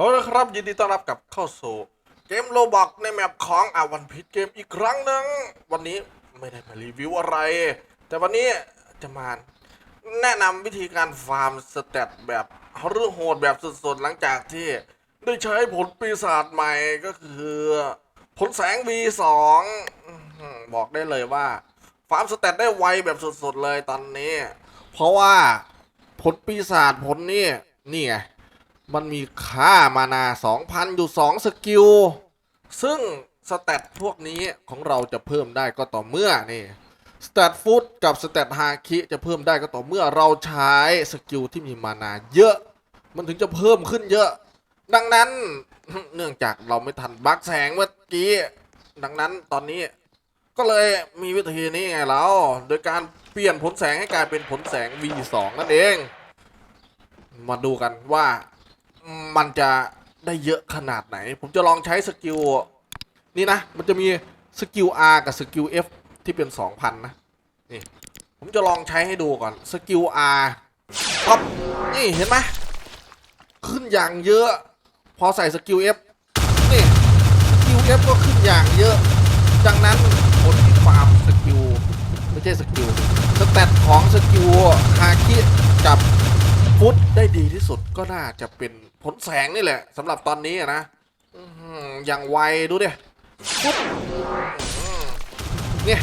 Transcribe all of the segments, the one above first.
เอาละครับยินดีต้อนรับกลับเข้าสู่เกมโลบอกในแมปของอาวันพิษเกมอีกครั้งหนึ่งวันนี้ไม่ได้มารีวิวอะไร แต่วันนี้จะมาแนะนำวิธีการฟาร์มสเตตแบบเรื่องโหดแบบสุดๆหลังจากที่ได้ใช้ผลปีศาจใหม่ก็คือ ผลแสง V2 อื้อหือบอกได้เลยว่า ฟาร์มสเตตได้ไวแบบสุดๆเลยตอนนี้ เพราะว่าผลปีศาจผลนี่นี่ไง มันมีค่ามานา 2,000 อยู่ 2 สกิล ซึ่งสเตตพวกนี้ของเราจะเพิ่มได้ก็ต่อเมื่อนี่สเตตฟุตกับสเตตฮาคิจะเพิ่มได้ก็ต่อเมื่อเราใช้สกิลที่มีมานาเยอะ มันถึงจะเพิ่มขึ้นเยอะ ดังนั้นเนื่องจากเราไม่ทันบักแสงเมื่อกี้ ดังนั้นตอนนี้ก็เลยมีวิธีนี้ไงเราโดยการเปลี่ยนผลแสงให้กลายเป็นผลแสง V2 นั่นเอง มาดูกันว่า มันจะได้เยอะขนาดไหน ผมจะลองใช้สกิลนี่นะ มันจะมีสกิล R กับสกิล F ที่เป็น 2,000 นะ นี่ ผมจะลองใช้ให้ดูก่อนสกิล R ปั๊บนี่เห็นไหมขึ้นอย่างเยอะ พอใส่สกิล F นี่สกิล F ก็ขึ้นอย่างเยอะ ดังนั้นผลที่ฟาร์มสกิลไม่ใช่สกิลสแตทของสกิลฮาคิกับฟุตได้ดีที่สุดก็น่าจะเป็น ผลแสงนี่แหละสำหรับตอนนี้นะอย่างไวดูดิเนี่ย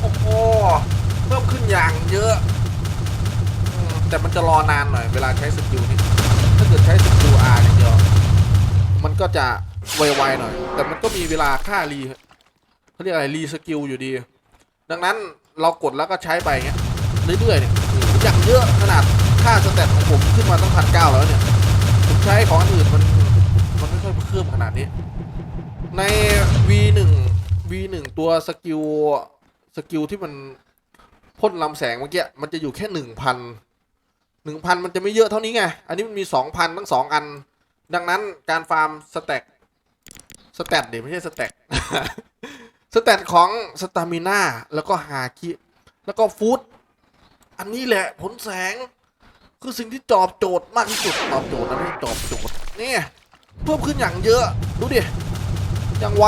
โอ้โหเพิ่มขึ้นอย่างเยอะ แต่มันจะรอนานหน่อยเวลาใช้สกิลนี่ถ้าเกิดใช้สกิล R อย่างเดียวมันก็จะไวๆหน่อย แต่มันก็มีเวลาค่ารีเขาเรียกอะไรรีสกิลอยู่ดี ดังนั้นเรากดแล้วก็ใช้ไปอย่างเงี้ยเรื่อยๆเนี่ยอย่างเยอะขนาดค่าสแตทของผมขึ้นมาตั้งพันเก้าแล้วเนี่ย ใช้ของอันอื่นมันมันไม่ค่อยเพิ่มขนาดนี้ ใน V1 V1 ตัวสกิลสกิลที่มันพ่นลำแสงเมื่อกี้มันจะอยู่แค่หนึ่งพันหนึ่งพันมันจะไม่เยอะเท่านี้ไง อันนี้มันมีสองพันทั้งสองอัน ดังนั้นการฟาร์มสแต็กสแตทเดี๋ยวไม่ใช่สแต็กสแตทของสตามิน่าแล้วก็ฮาคิแล้วก็ฟูดอันนี้แหละผลแสง คือสิ่งที่ตอบโจทย์มากที่สุดตอบโจทย์นะไม่ตอบโจทย์นี่เพิ่มขึ้นอย่างเยอะ ดูดิอย่างไว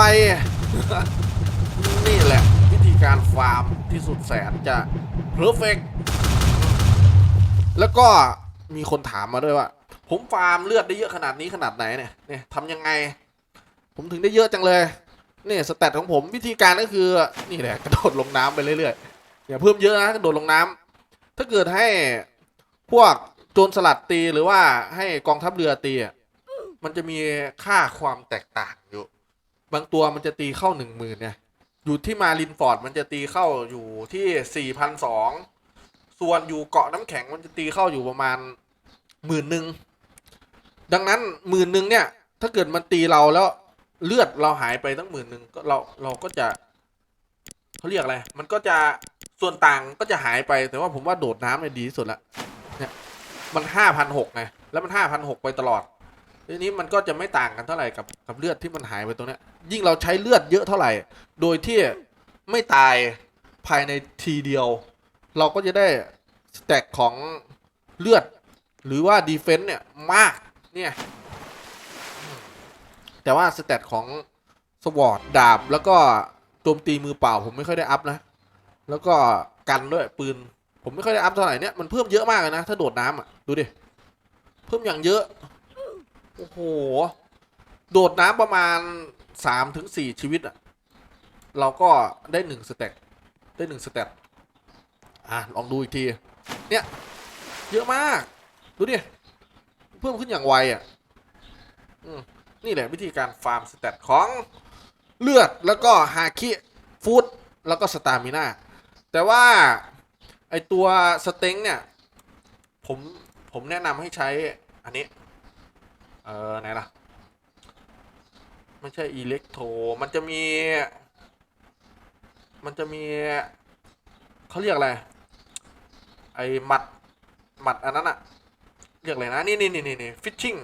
นี่แหละ วิธีการฟาร์มที่สุดแสนจะเพอร์เฟกแล้วก็มีคนถามมาด้วยว่า ผมฟาร์มเลือดได้เยอะขนาดนี้ขนาดไหนเนี่ยเนี่ยทำยังไง ผมถึงได้เยอะจังเลยนี่สแตทของผมวิธีการก็คือนี่แหละกระโดดลงน้ำไปเรื่อยๆอย่าเพิ่มเยอะนะกระโดดลงน้ำถ้าเกิดให้ พวกโจรสลัดตีหรือว่าให้กองทัพเรือตีอะมันจะมีค่าความแตกต่างอยู่ บางตัวมันจะตีเข้าหนึ่งหมื่นเนี่ยอยู่ที่มารินฟอร์ดมันจะตีเข้าอยู่ที่สี่พันสองส่วนอยู่เกาะน้ำแข็งมันจะตีเข้าอยู่ประมาณหมื่นหนึ่งดังนั้นหมื่นหนึ่งเนี่ย ถ้าเกิดมันตีเราแล้วเลือดเราหายไปตั้งหมื่นหนึ่งก็เราเราก็จะเขาเรียกอะไร มันก็จะส่วนต่างก็จะหายไป แต่ว่าผมว่าโดดน้ำเนี่ยดีที่สุดละ มันห้าพันหกไงแล้วมันห้าพันหกไปตลอดทีนี้มันก็จะไม่ต่างกันเท่าไหร่กับกับเลือดที่มันหายไปตรงเนี้ย ยิ่งเราใช้เลือดเยอะเท่าไหร่ โดยที่ไม่ตายภายในทีเดียว เราก็จะได้สแต็กของเลือด หรือว่าดีเฟนต์เนี่ยมากเนี่ย แต่ว่าสแตทของสวอตดาบ แล้วก็โจมตีมือเปล่า ผมไม่ค่อยได้อัพนะ แล้วก็กันด้วยปืน ผมไม่ค่อยได้อัพเท่าไหร่เนี่ยมันเพิ่มเยอะมากเลยนะ ถ้าโดดน้ำอะ ดูดิ เพิ่มอย่างเยอะ โอ้โห โดดน้ำประมาณสามถึงสี่ชีวิตอะเราก็ได้หนึ่งสเต็กได้หนึ่งสเต็กอะ ลองดูอีกที เนี่ย เยอะมาก ดูดิ เพิ่มขึ้นอย่างไวอะอนี่แหละวิธีการฟาร์มสเต็ตของเลือดแล้วก็ฮาคิฟูดแล้วก็สตามิน่าแต่ว่า ไอตัวสเต็งเนี่ย ผม ผมแนะนำให้ใช้อันนี้ เออไหนล่ะ ไม่ใช่อิเล็กโทรมันจะมี มันจะมีเขาเรียกอะไร ไอหมัดหมัดอันนั้นอะเรียกอะไรนะ นี่นี่นี่นี่ฟิชชิ่ง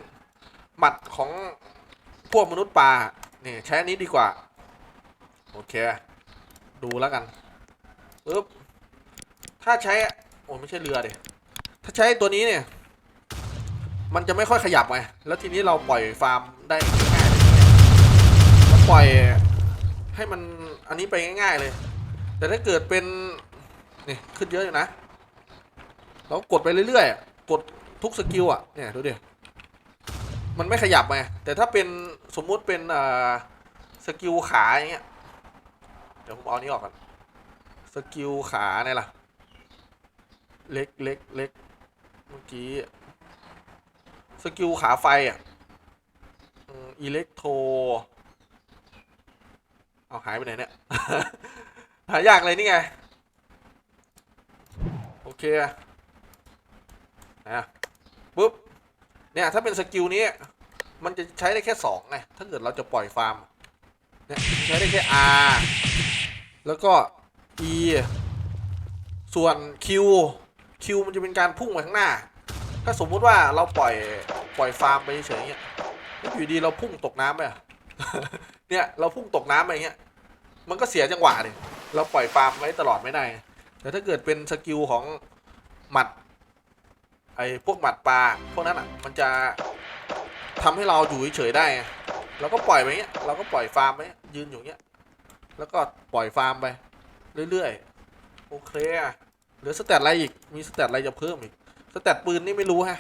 หมัดของพวกมนุษย์ปลานี่ใช้อันนี้ดีกว่า โอเค ดูแล้วกันปึ๊บถ้าใช้ โอ้ไม่ใช่เรือเดิ ถ้าใช้ตัวนี้เนี่ย มันจะไม่ค่อยขยับไงแล้วทีนี้เราปล่อยฟาร์มได้ง่ายๆเราปล่อยให้มันอันนี้ไปง่าย ๆเลย แต่ถ้าเกิดเป็นนี่ขึ้นเยอะอยู่นะเรากดไปเรื่อยๆกดทุกสกิลอะเนี่ยดูดิมันไม่ขยับไงแต่ถ้าเป็นสมมุติเป็นอ่อสกิลขาอย่างเงี้ยเดี๋ยวผมเอาอันนี้ออกก่อนสกิลขาเนี่ยล่ะ เล็กเล็กเล็ก มื่อกี้ สกิลขาไฟอะอิเล็กโทรเอาหายไปไหนเนี่ย หายากเลยนี่ไง โอเคนะปุ๊บ เนี่ย ถ้าเป็นสกิลนี้ มันจะใช้ได้แค่สองไงถ้าเกิดเราจะปล่อยฟาร์มเนี่ยใช้ได้แค่ R แล้วก็ E ส่วน Q Q มันจะเป็นการพุ่งไปข้างหน้า ถ้าสมมุติว่าเราปล่อยปล่อยฟาร์มไปเฉยๆเงี้ยอยู่ดีเราพุ่งตกน้ำไปอะเนี่ยเราพุ่งตกน้ำไปอย่างเงี้ย มันก็เสียจังหวะดิเราปล่อยฟาร์มไว้ตลอดไม่ได้ แต่ถ้าเกิดเป็นสกิลของหมัดไอ้พวกหมัดปลาพวกนั้นอะมันจะทำให้เราอยู่เฉยๆได้เราก็ปล่อยไปเงี้ยเราก็ปล่อยฟาร์มไปยืนอยู่เงี้ย แล้วก็ปล่อยฟาร์มไป เรื่อยๆ โอเคอะ เหลือสเตตอะไรอีก มีสเตตอะไรจะเพิ่มอีกสเตตปืนนี่ไม่รู้ฮะ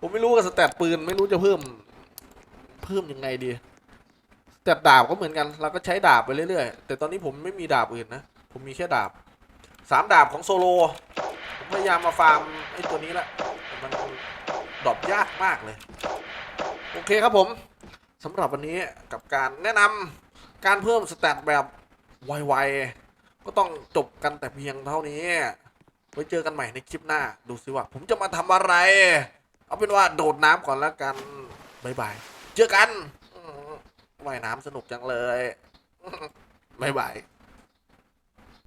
ผมไม่รู้กับสเตตปืนไม่รู้จะเพิ่ม เพิ่มยังไงดีสเตตดาบก็เหมือนกัน เราก็ใช้ดาบไปเรื่อยๆ แต่ตอนนี้ผมไม่มีดาบอื่นนะ ผมมีแค่ดาบ สามดาบของโซโลผมพยายามมาฟาร์มไอ้ตัวนี้แหละ มันดรอปยากมากเลย โอเคครับผมสำหรับวันนี้กับการแนะนำการเพิ่มสเตตแบบไวๆ ก็ต้องจบกันแต่เพียงเท่านี้ไว้เจอกันใหม่ในคลิปหน้า ดูสิว่า ผมจะมาทำอะไร เอาเป็นว่าโดดน้ำก่อนแล้วกันบายบาย เจอกันว่ายน้ำสนุกจังเลยบายบาย